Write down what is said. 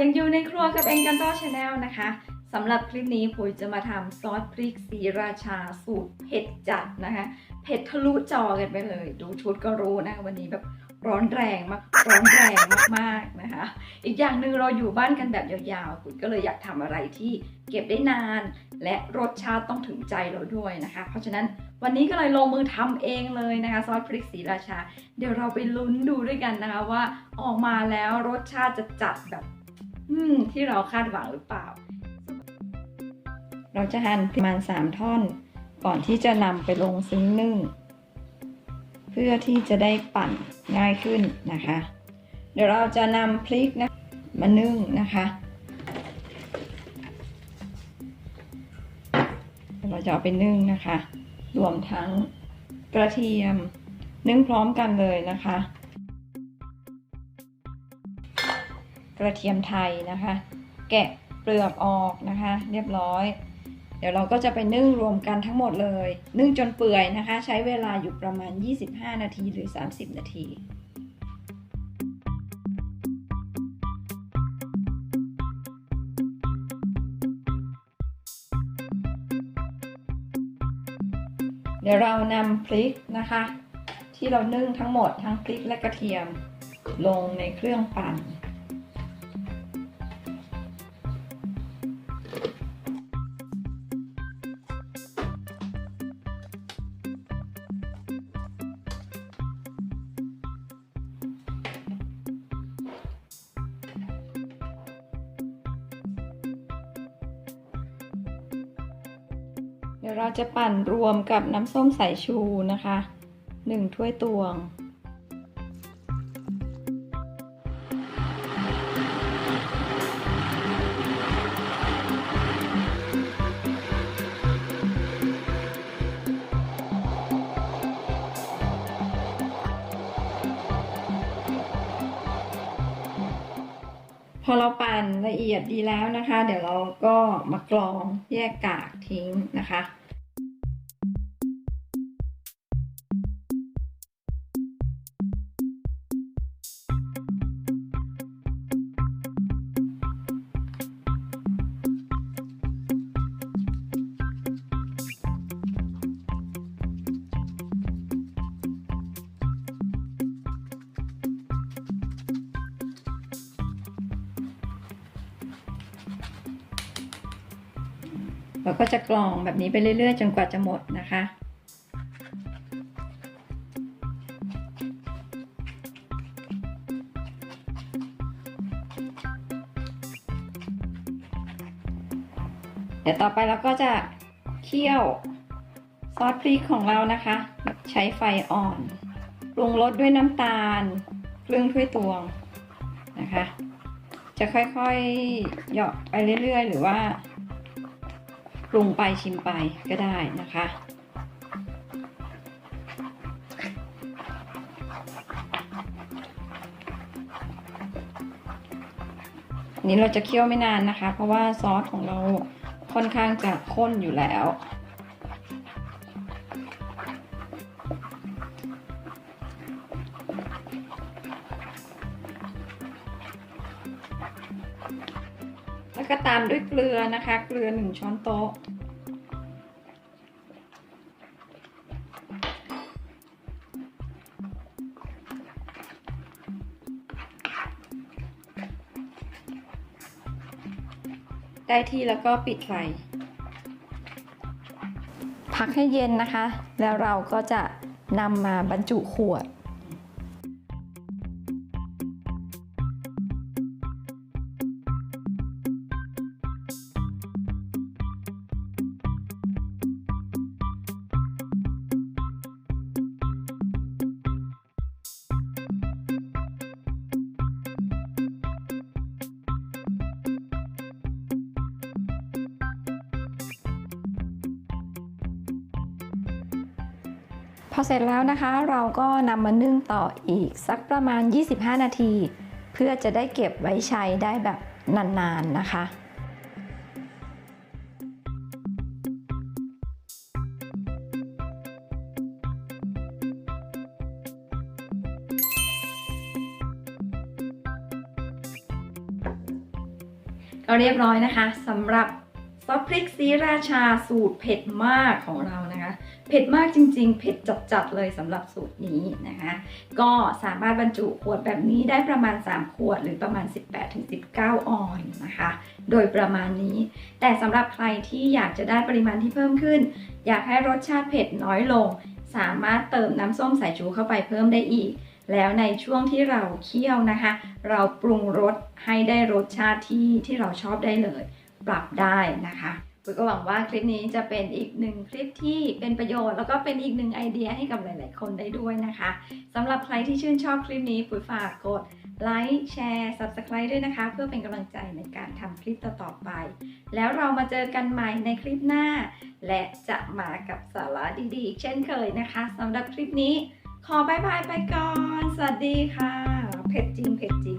ยังอยู่ในครัวกับเองกันต่อชาแนลนะคะสำหรับคลิปนี้ปุ๋ยจะมาทำซอสพริกสีราชาสูตรเผ็ดจัดนะคะ เผ็ดทะลุจอกันไปเลย ดูชุดก็รู้นะวันนี้แบบร้อนแรงมากร้อนแรงมากๆนะคะ อีกอย่างหนึ่งเราอยู่บ้านกันแบบยาวๆปุ๋ยก็เลยอยากทำอะไรที่เก็บได้นาน และรสชาติต้องถึงใจเราด้วยนะคะ เพราะฉะนั้น วันนี้ก็เลยลงมือทำเองเลยนะคะซอสพริกสีราชา เดี๋ยวเราไปลุ้นดูด้วยกันนะคะว่าออกมาแล้วรสชาติจะจัดแบบอืที่เราคาดหวังหรือเปล่า เราจะหั่นประมาณ 3 ท่อน ก่อนที่จะนำไปลงซึ้งนึ่ง เพื่อที่จะได้ปั่นง่ายขึ้นนะคะ เดี๋ยวเราจะนำพริกนะมานึ่งนะคะเราจะเอาไปนึ่งนะคะ รวมทั้งกระเทียมนึ่งพร้อมกันเลยนะคะ กระเทียมไทยนะคะ แกะเปลือกออกนะคะ เรียบร้อย เดี๋ยวเราก็จะไปนึ่งรวมกันทั้งหมดเลย นึ่งจนเปื่อยนะคะ ใช้เวลาอยู่ประมาณ 25 นาทีหรือ 30 นาที ดี๋ยวเรานำพริกนะคะ ที่เรานึ่งทั้งหมดทั้งพริกและกระเทียม ลงในเครื่องปั่น ดี๋ยวเราจะปั่นรวมกับน้ำส้มสายชูนะคะ 1 ถ้วยตวง พอเราปั่นละเอียดดีแล้วนะคะ เดี๋ยวเราก็มากรองแยกกากทิ้งนะคะ เราก็จะกรองแบบนี้ไปเรื่อย ๆ จนกว่าจะหมดนะคะ เดี๋ยวต่อไปเราก็จะเคี่ยวซอสพริกของเรานะคะ ใช้ไฟอ่อนปรุงรสด้วยน้ำตาลครึ่งถ้วยตวงนะคะ จะค่อยๆเหยาะไปเรื่อย ๆ หรือว่า ปรุงไปชิมไปก็ได้นะคะอันนี้เราจะเคี่ยวไม่นานนะคะ เพราะว่าซอสของเราค่อนข้างจะข้นอยู่แล้ว แล้วก็ตามด้วยเกลือนะคะ เกลือหนึ่งช้อนโต๊ะ ได้ที่แล้วก็ปิดไฟ พักให้เย็นนะคะ แล้วเราก็จะนำมาบรรจุขวด อเสร็จแล้วนะคะเราก็นำมานึ่งต่ออีกสักประมาณ 25 นาที เพื่อจะได้เก็บไว้ใช้ได้แบบนานๆนะคะพก็เรียบร้อยนะคะสำหรับ ซอสพริกสีราชาสูตรเผ็ดมากของเรานะคะ เผ็ดมากจริง ๆ เผ็ดจัดๆเลยสำหรับสูตรนี้นะคะ ก็สามารถบรรจุขวดแบบนี้ได้ประมาณ 3 ขวดหรือประมาณ 18-19 ออนนะคะ โดยประมาณนี้ แต่สำหรับใครที่อยากจะได้ปริมาณที่เพิ่มขึ้น อยากให้รสชาติเผ็ดน้อยลง สามารถเติมน้ำส้มสายชูเข้าไปเพิ่มได้อีกแล้วในช่วงที่เราเคี่ยวนะคะ เราปรุงรสให้ได้รสชาติที่ที่เราชอบได้เลย ปรับได้นะคะปุ้ยก็หวังว่าคลิปนี้จะเป็นอีกหนึ่งคลิปที่เป็นประโยชน์ แล้วก็เป็นอีกหนึ่งไอเดียให้กับหลาย ๆ คนได้ด้วยนะคะสำหรับใครที่ชื่นชอบคลิปนี้ปุ้ยฝากกดไลค์แชร์ Subscribe ด้วยนะคะ เพื่อเป็นกำลังใจในการทำคลิปต่อ ๆ ไป แล้วเรามาเจอกันใหม่ในคลิปหน้า และจะมากับสาระดีๆอีกเช่นเคยนะคะสำหรับคลิปนี้ ขอบายบายไปก่อน สวัสดีค่ะ เผ็ดจริง เผ็ดจริง